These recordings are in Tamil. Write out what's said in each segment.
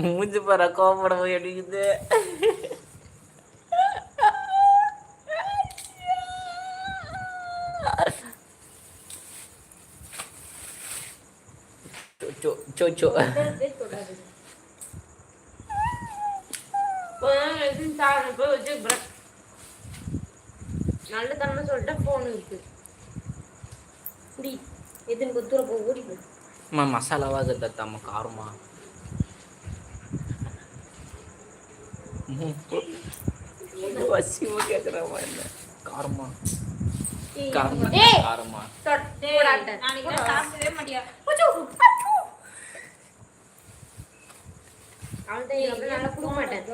மூஞ்சி பாரு கோவப்பட போய் அடிக்குது. சோ சோ சோ நல்ல தரணும் சொல்லிட்டு போன் இருக்கு எதுன்னு கொத்துற போ ஓடி போ அம்மா மசாலாவாக தத்தாம காரமா? வசியமா கேக்குறாமா என்ன காரமா. காரமா. காரமா எங்க நல்லா கொடுக்க மாட்டேன்.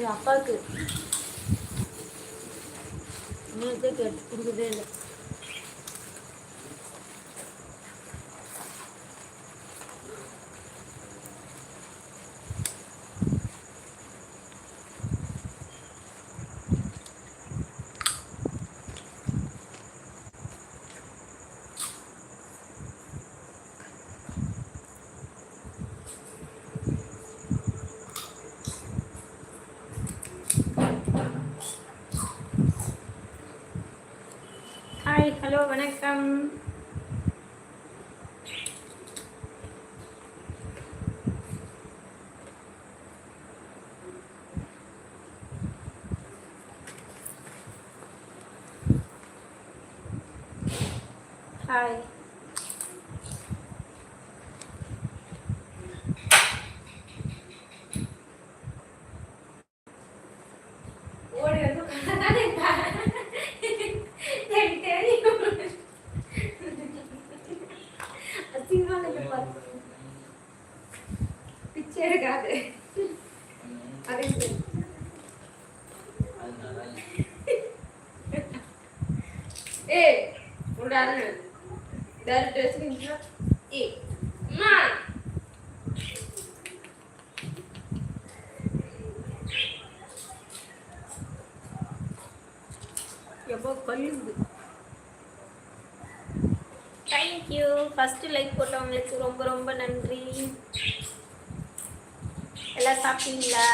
இது அப்பாவுக்கு. உங்களுக்கு கேட்டு கொடுக்கவே இல்லை ஹாய் ஹலோ வணக்கம் ஹாய் ஓடி வந்து எனக்கு தெரியும் அசிங்கமாக இருக்கு பாரு. பிச்சை எடுக்காது. அது ஏய் உடாது டேரக்ட் வச்சுக்கிட்டா ஏ அம்மா எவ்வளோ கழுவுது தேங்க்யூ ஃபஸ்ட்டு லைக் போட்டவங்களுக்கு ரொம்ப ரொம்ப நன்றி. எல்லாம் சாப்பிட்டீங்களா?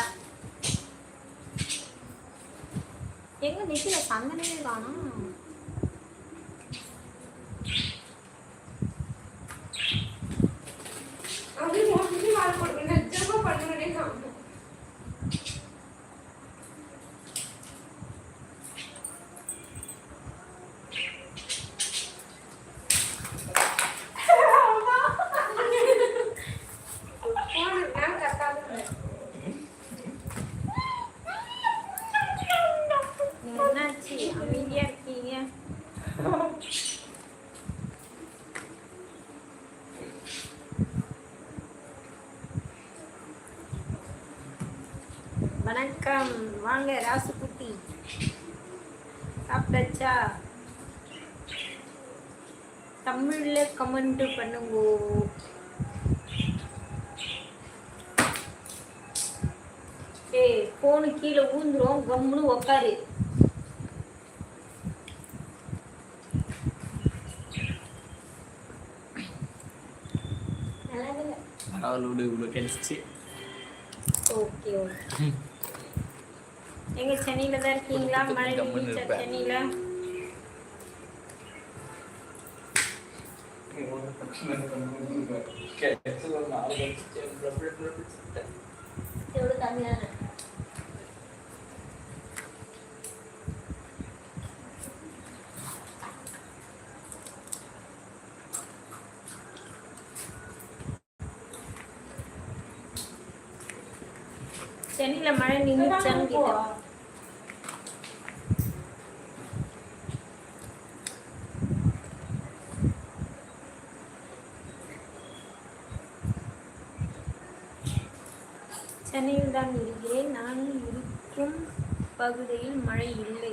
எங்கே நிற்கிற சந்தனமே காணும் அது மோஸ்ட்லி மார்க் போடுவேன் நிஜமா பண்ணுவேனே காணும் போன நான் கரெக்டாக என்னாச்சு அமைதியா இருக்கீங்க வணக்கம் வாங்க ராசுகுட்டி சாப்பிட்டாச்சா? தமிழ்ல கமெண்ட் பண்ணுங்க. ஏய் போனு கீழே ஊந்துரும் கம்முன்னு உக்காரு. விடு இவ்வளோ கிடைச்சிச்சு ஓகே ஓகே. எங்க சென்னையில தான் இருக்கீங்களா? மழை. சென்னையில. சென்னையில மழை நின்றுச்சான்னு கேட்டேன் சென்னையில் தான் இருக்கிறேன் நான் இருக்கும் பகுதியில் மழை இல்லை.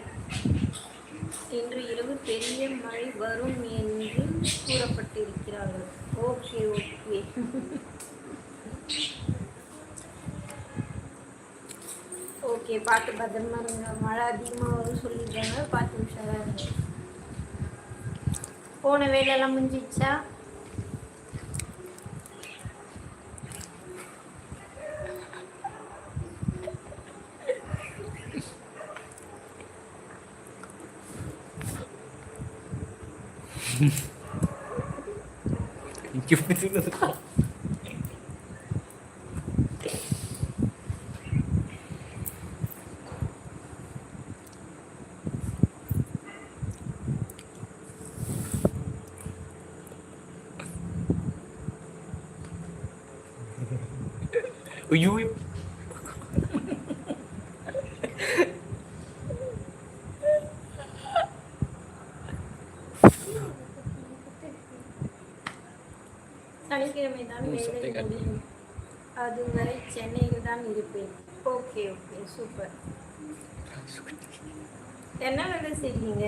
இன்று இரவு பெரிய மழை வரும் என்று கூறப்பட்டிருக்கிறார்கள். Okay okay. ஓகே பார்த்து பத்திரமா இருங்க மழை அதிகமாக வரும் சொல்லியிருக்காங்க. பார்த்து நிமிஷம் போன வேலையெல்லாம் முடிஞ்சிச்சா Uyuy. சனிக்கிழமை தான் வேலை. முடியும். அதுவரை சென்னையில் தான் இருப்பேன். Okay okay super. என்ன வேலை செய்றீங்க?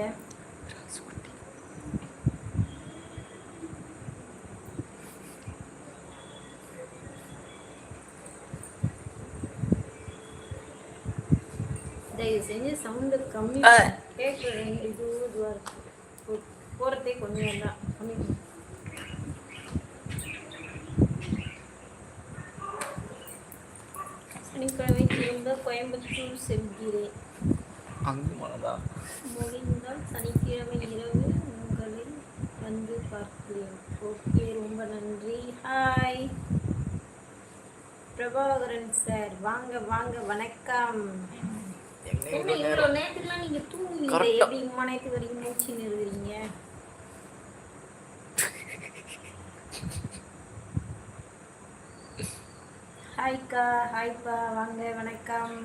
தயவு செஞ்சு சவுண்டு கம்மி. ஆ. கேட்குறேன் இது இதுவாக இருக்கு. போகிறதே கொஞ்சம் தான். கம்மி திரும்ப கோயம்புத்தூர் செல்கிறேன். அங்கே மனதா முடிந்தால் சனிக்கிழமை இரவு உங்களை வந்து பார்க்கிறேன். ஓகே ரொம்ப நன்றி. ஹாய் பிரபாகரன் சார் வாங்க வாங்க வணக்கம். என்ன இவ்வளோ நேரத்துக்குலாம் நீங்க தூங்குவீங்க. எப்படி இம்மா வரைக்கும் மூச்சுன்னு இருக்கிறீங்க ஹாய்க்கா ஹாய்ப்பா வாங்க வணக்கம்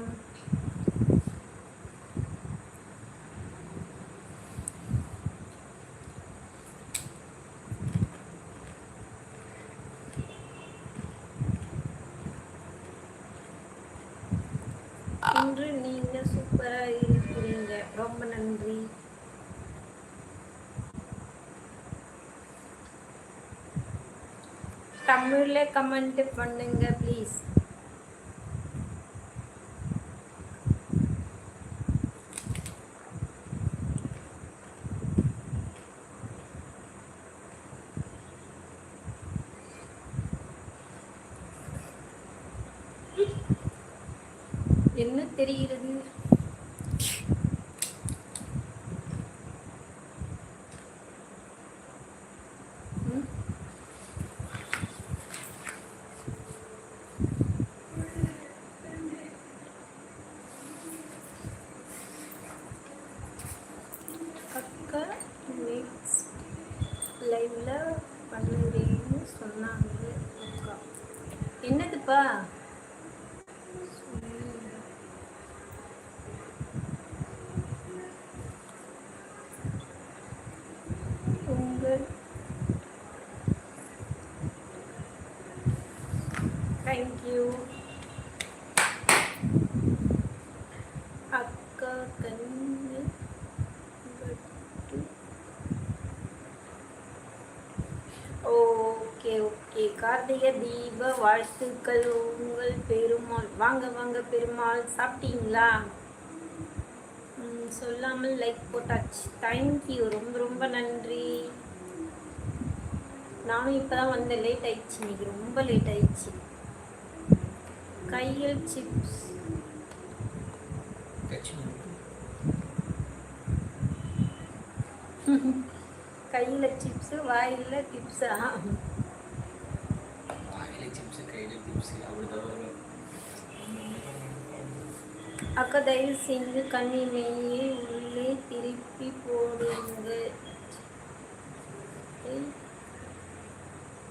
இன்று நீங்க சூப்பரா இருக்கிறீங்க ரொம்ப நன்றி தமிழில் கமெண்ட் பண்ணுங்க ப்ளீஸ் என்ன தெரிகிறது ம்? அக்கா நெக்ஸ்ட் லைவ்ல பண்ணுறேன்னு சொன்னாங்க அக்கா என்னதுப்பா உங்கள் தேங்க்யூ அக்கா கண்ணு ஓகே ஓகே கார்த்திகை தீப வாழ்த்துக்கள். உங்கள் பெருமாள் வாங்க வாங்க பெருமாள் சாப்பிட்டீங்களா? ம், சொல்லாமல் லைக் போட்டாச்சு. தேங்க்யூ ரொம்ப ரொம்ப நன்றி. நானும் இப்போ தான் வந்தேன் லேட் ஆயிடுச்சு. இன்னைக்கு ரொம்ப லேட் ஆயிடுச்சு. கையில் சிப்ஸ் கையில் சிப்ஸு வாயில் டிப்ஸா வாயில சிப்ஸ் கையில டிப்ஸ் அப்படிதான் வரும் அக்கா தயவு செஞ்சு கண்ணிமையை உள்ளே திருப்பி போடுங்க.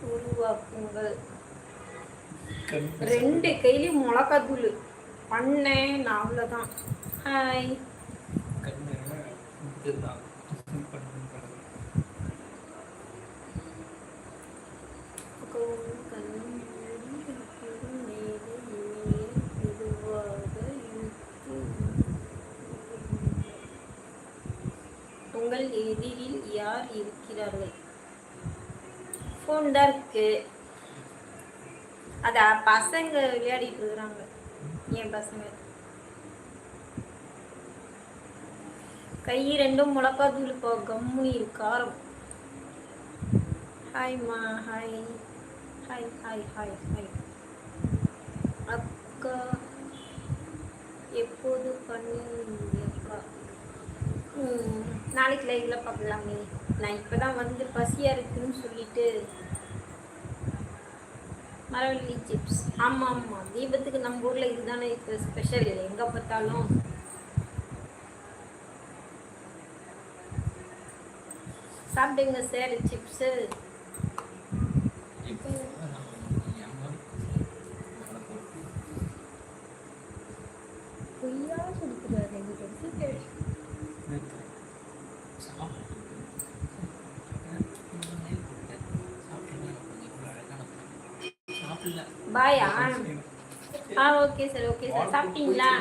உருவாக்குங்கள் ரெண்டு கையிலையும் மிளகாத்தூள் பண்ணேன் நான் அவ்வளோதான் ஹாய் உங்கள் எதிரில் யார் இருக்கிறார்கள்? ஃபோன் தான் இருக்கு அத பசங்க விளையாடிட்டு இருக்கிறாங்க. என் பசங்க? கை ரெண்டும் முளக்கா தூள் இப்போ கம்மு காரம். ஹாய்மா hi hi hi hi hi அக்கா எப்போது பண்ணி நாளைக்கு லைவ்ல பார்க்கலாமே. நான் இப்பதான் வந்து பசியா இருக்குன்னு சொல்லிட்டு மரவள்ளி சிப்ஸ் ஆமாம் ஆமாம் தீபத்துக்கு நம்ம ஊரில் இதுதானே இப்போ ஸ்பெஷல் எங்கே பார்த்தாலும் சாப்பிடுங்க சார் சிப்ஸு பாயா ஆ ஓகே சார் ஓகே சார் சாப்பிட்டீங்களா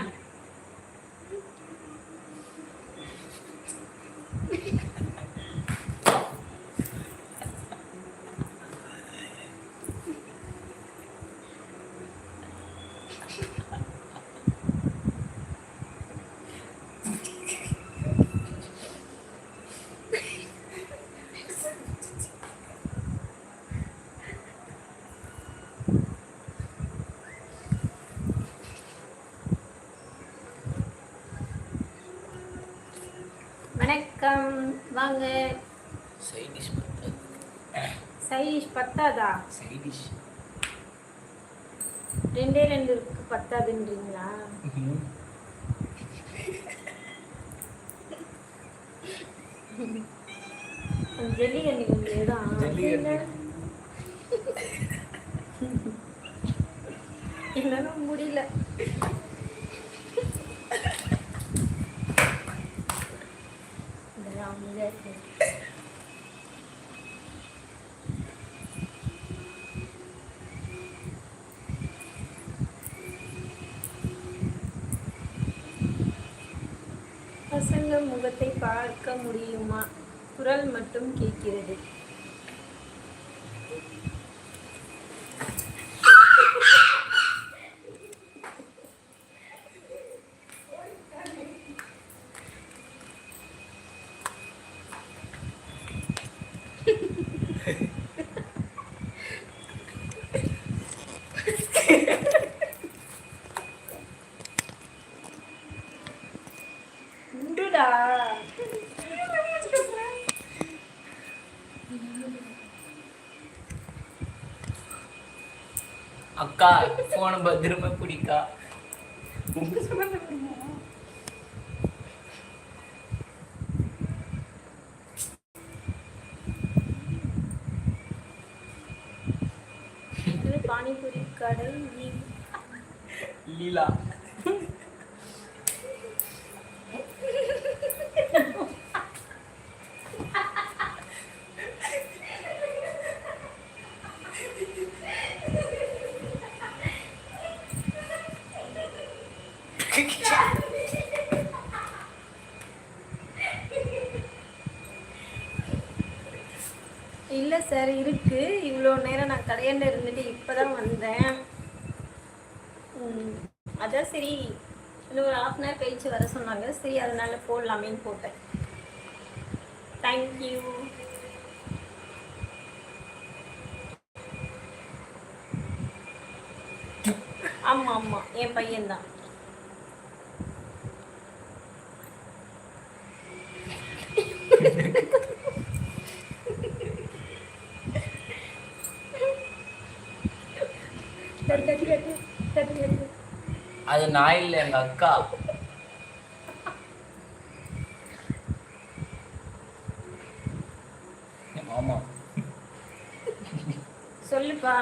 வணக்கம் வாங்க சைடிஷ் பத்தாது சைடிஷ் பத்தாதா? சைடிஷ். ரெண்டே ரெண்டு இருக்கு பத்தாதுன்றீங்களா? ஜல்லிகண்ணி கொஞ்சம் தான் பசங்க முகத்தை பார்க்க முடியுமா? குரல் மட்டும் கேட்கிறது. உண்டுடா அக்கா போன பத்திரமா பிடிக்கா இது பானிபூரி கடை வீ- லீலா இல்ல சார் இருக்கு. இவ்வளோ நேரம் நான் கடையாண்ட இருந்துட்டு இப்போ தான் வந்தேன் அதான் சரி. இன்னும் ஒரு ஹாஃப் அன் ஹவர் கழிச்சு வர சொன்னாங்க. சரி அதனால போடலாமேன்னு போட்டேன். தேங்க்யூ அது நான் இல்லை எங்க அக்கா. ஆமா சொல்லுப்பா.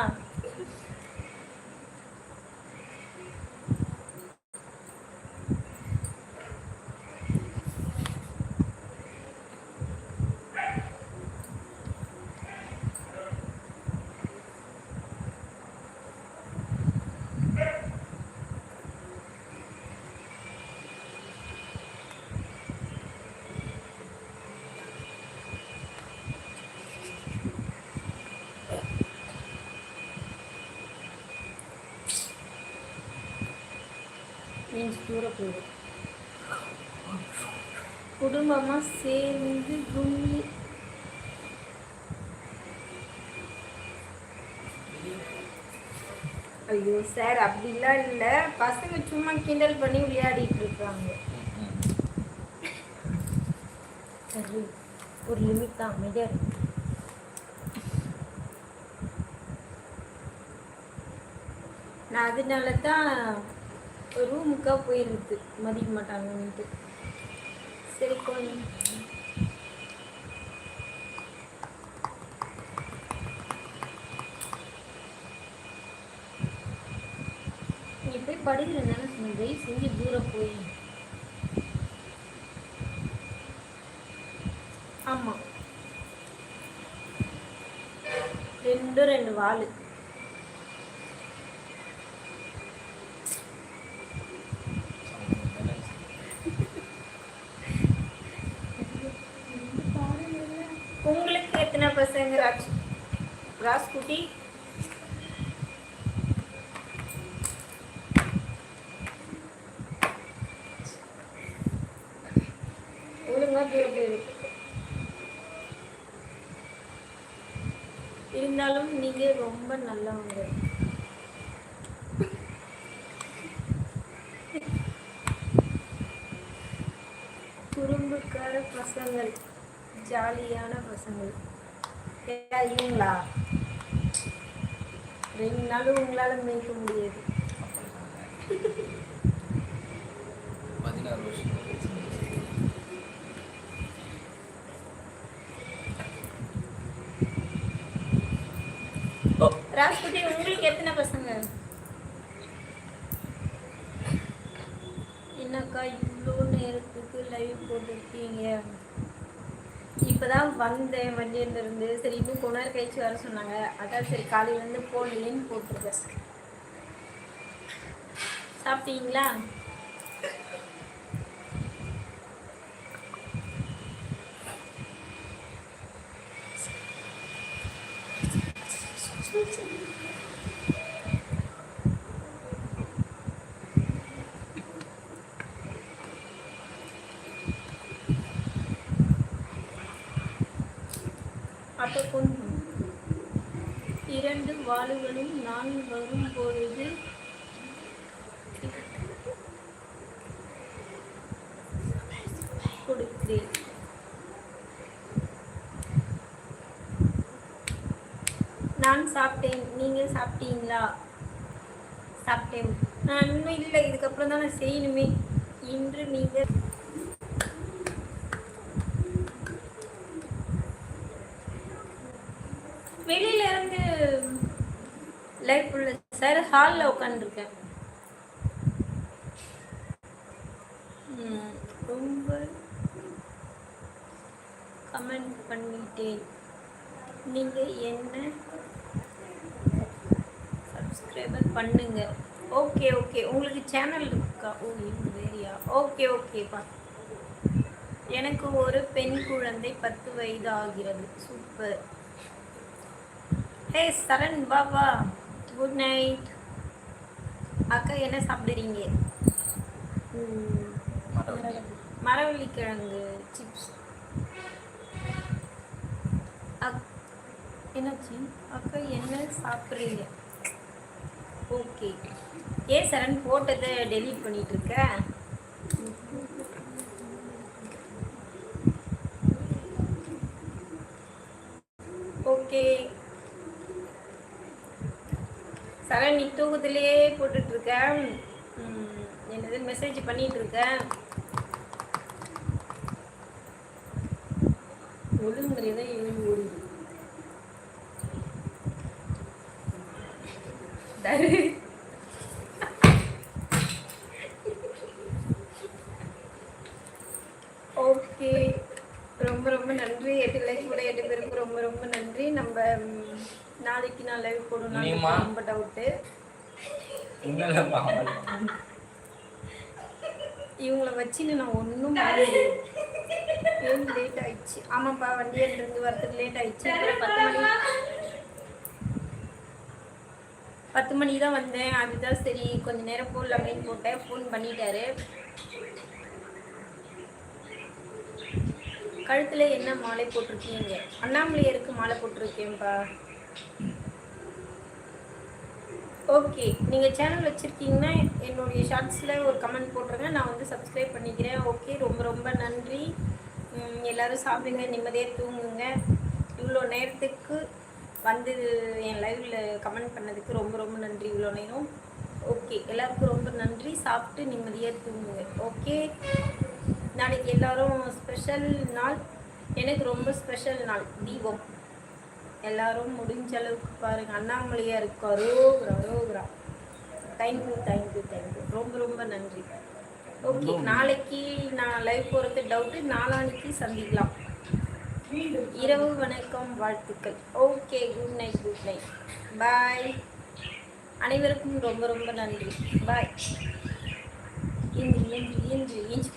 மீன்ஸ் போயிடும் குடும்பமா சேர்ந்து கும்மி ஐயோ சார் அப்படிலாம் இல்லை. பசங்க சும்மா கிண்டல் பண்ணி விளையாடிட்டு இருக்காங்க. சரி ஒரு லிமிட் தான். அமைதியாக இருக்கு நான் அதனால தான் ரூமுக்காக போயிடுது மதிக்க மாட்டாங்கன்ட்டு சரி கொஞ்சம் நீ போய் படிக்கிறேன் தானே சொன்னேன் தயவு செஞ்சு தூரம் போய். ஆமாம் ரெண்டும் ரெண்டு வாள் உங்களுக்கு எத்தனை பசங்க ராஜ் ராஜ்குட்டி ஒழுங்கா இருந்தாலும் நீங்க ரொம்ப நல்லவங்க. குறும்புக்கார பசங்கள் ஜாலியான பசங்கள். இவங்களா? ரெண்டு நாளும் உங்களால மேய்க்க முடியாது. பதினாறு வருஷம் ராஜ்குட்டி உங்களுக்கு எத்தனை பசங்க? என்னக்கா இவ்வளோ நேரத்துக்கு லைவ் போட்டிருக்கீங்க? இப்போதான் வந்தேன் வண்டியில இருந்து. சரி இன்னும் கொஞ்ச நேரம் கழிச்சு வர சொன்னாங்க. அதான் சரி காலையிலேருந்து போடலேன்னு போட்டிருக்கேன். சாப்பிட்டீங்களா? அப்போ இரண்டு வாழ்களும் நான் வரும் பொழுது கொடுக்கிறேன். நான் சாப்பிட்டேன். நீங்கள் சாப்பிட்டீங்களா? சாப்பிட்டேன். நான் இன்னும் இல்லை. இதுக்கப்புறம் தான் நான் செய்யணுமே. இன்று நீங்கள் வெளியில இருந்து லைட் உள்ள சார் ஹாலில் உட்காந்துருக்கேன் ரொம்ப கமெண்ட் பண்ணிட்டேன். நீங்கள் என்ன சப்ஸ்கிரைபர் பண்ணுங்க. ஓகே ஓகே உங்களுக்கு சேனல் இருக்கா? ஓ இது வேறியா? ஓகே ஓகேப்பா எனக்கு ஒரு பெண் குழந்தை பத்து வயது ஆகிறது super hey Saran Baba good night அக்கா என்ன சாப்பிடுறீங்க? மரவள்ளிக்கிழங்கு மரவள்ளி. கிழங்கு சிப்ஸ் அக் என்னாச்சு? அக்கா என்ன சாப்பிட்றீங்க? ஓகே ஏன் சரண் போட்டதை டெலீட் பண்ணிட்டு இருக்க ஓகே சரண் நீ தூக்கத்திலே போட்டுட்டு இருக்க ம், என்னது மெசேஜ் பண்ணிட்டு இருக்க ஒழுங்குமுறையை தான் எழுதி ஓடுது தரு. ஓகே. ரொம்ப ரொம்ப நன்றி. எட்டு லைஃப் கூட எட்டு பேருக்கு ரொம்ப ரொம்ப நன்றி. நம்ம நாளைக்கு நான் லைவ் போடணும்? ரொம்ப டவுட்டு இவங்கள வச்சுன்னு நான் ஒன்றும் ஏன் லேட் ஆயிடுச்சு? ஆமாப்பா வண்டி இருந்து வரதுக்கு லேட் ஆயிடுச்சு. பத்து மணி. பத்து மணிக்கு தான் வந்தேன். அதுதான் சரி கொஞ்ச நேரம் போடலாமேன்னு போட்டேன். ஃபோன் பண்ணிட்டாரு. கழுத்தில் என்ன மாலை போட்டிருக்கீங்க? அண்ணாமலையருக்கு மாலை போட்டிருக்கேன்ப்பா. ஓகே நீங்கள் சேனல் வச்சுருக்கீங்கன்னா என்னுடைய ஷார்ட்ஸில் ஒரு கமெண்ட் போட்டுருங்க. நான் வந்து சப்ஸ்கிரைப் பண்ணிக்கிறேன். ஓகே ரொம்ப ரொம்ப நன்றி. எல்லோரும் சாப்பிடுங்க நிம்மதியாக தூங்குங்க. இவ்வளோ நேரத்துக்கு வந்து என் லைவில் கமெண்ட் பண்ணதுக்கு ரொம்ப ரொம்ப நன்றி இவ்வளோ நேரம். ஓகே எல்லாருக்கும் ரொம்ப நன்றி. சாப்பிட்டு நிம்மதியாக தூங்குங்க. ஓகே நாளைக்கு எல்லாரும் ஸ்பெஷல் நாள். எனக்கு ரொம்ப ஸ்பெஷல் நாள். தீபம். எல்லாரும் முடிஞ்ச அளவுக்கு பாருங்க. அண்ணாமலையா இருக்கு அரோகரா அரோகரா தேங்க்யூ தேங்க்யூ தேங்க்யூ ரொம்ப ரொம்ப நன்றி. ஓகே நாளைக்கு நான் லைவ் போகிறது டவுட்டு நாளான்னைக்கு சந்திக்கலாம். இரவு வணக்கம் வாழ்த்துக்கள். Okay good night good night bye அனைவருக்கும் ரொம்ப ரொம்ப நன்றி. பாய் இன்று இன்று இன்று இன்று